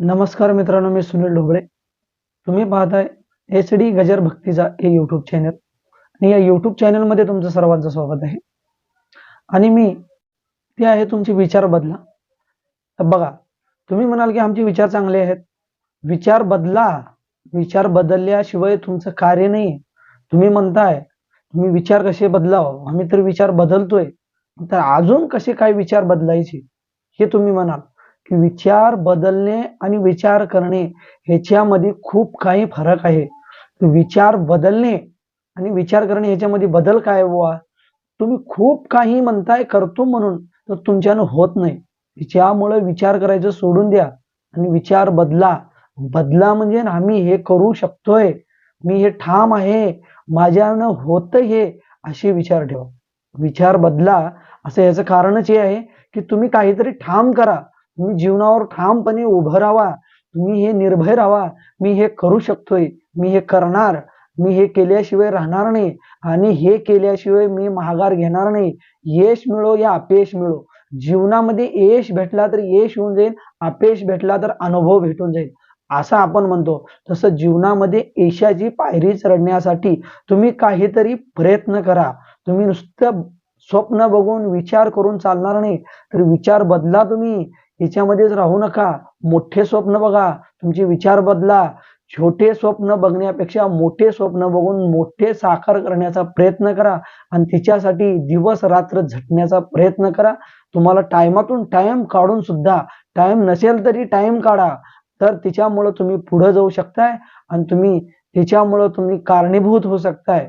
नमस्कार मित्रांनो मी सुनील ढोबळे. तुम्ही पाहताय एच डी गजर भक्तीचा हे यूट्यूब चॅनल आणि या यूट्यूब चॅनलमध्ये तुमचं सर्वांचं स्वागत आहे. आणि मी ते आहे तुमचे विचार बदला. तर बघा तुम्ही म्हणाल की आमचे विचार चांगले आहेत. विचार बदला. विचार बदलल्याशिवाय तुमचं कार्य नाही तुम्ही म्हणताय तुम्ही विचार कसे बदलाव? आम्ही तर विचार बदलतोय. तर अजून कसे काय विचार बदलायचे? हे तुम्ही म्हणाल. विचार बदलणे आणि विचार करणे ह्याच्यामध्ये खूप काही फरक आहे. विचार बदलणे आणि विचार करणे ह्याच्यामध्ये बदल काय आहे बुवा? तुम्ही खूप काही म्हणताय करतो म्हणून तर तुमच्यानं होत नाही. त्याच्यामुळे विचार करायचं सोडून द्या आणि विचार बदला. बदला म्हणजे आम्ही हे करू शकतोय. मी हे ठाम आहे. माझ्यानं होत हे असे विचार ठेवा. विचार बदला. असं याचं कारणच हे आहे की तुम्ही काहीतरी ठाम करा. तुम्ही जीवनावर ठामपणे उभं राहा. तुम्ही हे निर्भय राहा. मी हे करू शकतोय. मी हे करणार. मी हे केल्याशिवाय राहणार नाही. आणि हे केल्याशिवाय मी महागार घेणार नाही. यश मिळो या अपयश मिळो. जीवनामध्ये यश भेटला तर यश होऊन जाईल. अपयश भेटला तर अनुभव भेटून जाईल. असं आपण म्हणतो. तसं जीवनामध्ये यशाची पायरी चढण्यासाठी तुम्ही काहीतरी प्रयत्न करा. तुम्ही नुसतं स्वप्न बघून विचार करून चालणार नाही. तर विचार बदला तुम्ही. हिच्यामध्येच राहू नका. मोठे स्वप्न बघा. तुमचे विचार बदला. छोटे स्वप्न बघण्यापेक्षा मोठे स्वप्न बघून मोठे साकार करण्याचा प्रयत्न करा आणि तिच्यासाठी दिवस रात्र झटण्याचा प्रयत्न करा. तुम्हाला टायमातून टाइम काढून सुद्धा टाइम नसेल तरी टाइम काढा. तर तिच्यामुळं तुम्ही पुढे जाऊ शकताय आणि तुम्ही तिच्यामुळं तुम्ही कारणीभूत होऊ शकताय.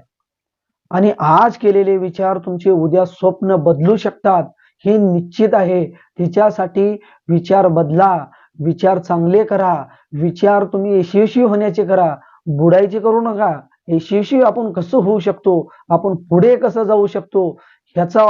आणि आज केलेले विचार तुमचे उद्या स्वप्न बदलू शकतात. हे निश्चित आहे. तिच्यासाठी विचार बदला विचार चांगले करा विचार तुम्ही यशस्वी होण्याचे करा बुडायचे करू नका. यशस्वी आपण कसं होऊ शकतो? आपण पुढे कसं जाऊ शकतो? ह्याचा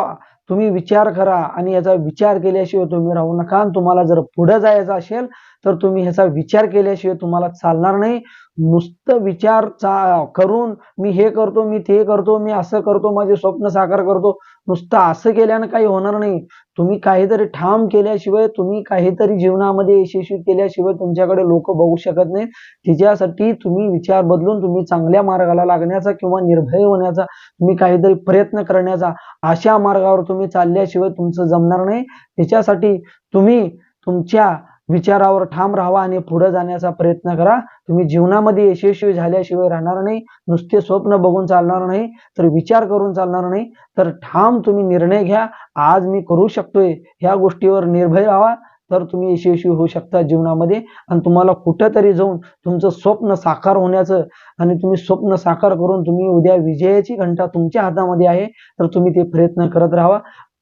तुम्ही विचार करा आणि याचा विचार केल्याशिवाय तुम्ही राहू नका. आणि तुम्हाला जर पुढे जायचं असेल तर तुम्ही ह्याचा विचार केल्याशिवाय तुम्हाला चालणार नाही. नुसतं विचार चा करून मी हे करतो मी ते करतो मी असं करतो माझे स्वप्न साकार करतो. नुसतं असं केल्यानं काही होणार नाही. तुम्ही काहीतरी ठाम केल्याशिवाय तुम्ही काहीतरी जीवनामध्ये यशस्वी केल्याशिवाय तुमच्याकडे लोक बघू शकत नाहीत. तिच्यासाठी तुम्ही विचार बदलून तुम्ही चांगल्या मार्गाला लागण्याचा किंवा निर्भय होण्याचा तुम्ही काहीतरी प्रयत्न करण्याचा अशा मार्गावर तुम्ही चालल्याशिवाय तुमचं जमणार नाही. त्याच्यासाठी तुम्ही तुमच्या विचारावर ठाम राहावा आणि पुढे जाण्याचा प्रयत्न करा. तुम्ही जीवनामध्ये यशस्वी झाल्याशिवाय राहणार नाही नुसते स्वप्न बघून चालणार नाही तर विचार करून चालणार नाही तर ठाम तुम्ही निर्णय घ्या. आज मी करू शकतोय ह्या गोष्टीवर निर्भय राहा तर तुम्ही यशस्वी होऊ शकता जीवनामध्ये. आणि तुम्हाला कुठंतरी जाऊन तुमचं स्वप्न साकार होण्याचं आणि तुम्ही स्वप्न साकार करून तुम्ही उद्या विजयाची घंटा तुमच्या हातामध्ये आहे तर तुम्ही ते प्रयत्न करत राहा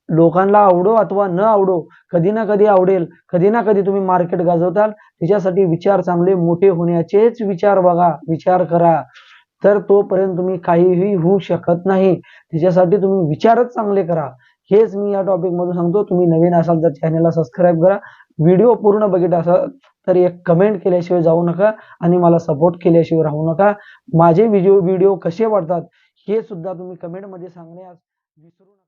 लोकांना आवडो अथवा न आवडो कधी ना कधी आवडेल कधी ना कधी तुम्ही मार्केट गाजवताल त्याच्यासाठी विचार चांगले मोठे होण्याचेच विचार बघा विचार करा. तर तोपर्यंत तुम्ही काहीही होऊ शकत नाही. त्याच्यासाठी तुम्ही विचारच चांगले करा. हेच मी या टॉपिक मधून सांगतो. तुम्ही नवीन असाल तर चॅनलला सबस्क्राईब करा. व्हिडिओ पूर्ण बघित असाल तर एक कमेंट केल्याशिवाय जाऊ नका आणि मला सपोर्ट केल्याशिवाय राहू नका. माझे व्हिडिओ व्हिडिओ कसे वाटतात हे सुद्धा तुम्ही कमेंटमध्ये सांगण्यास विसरू नका.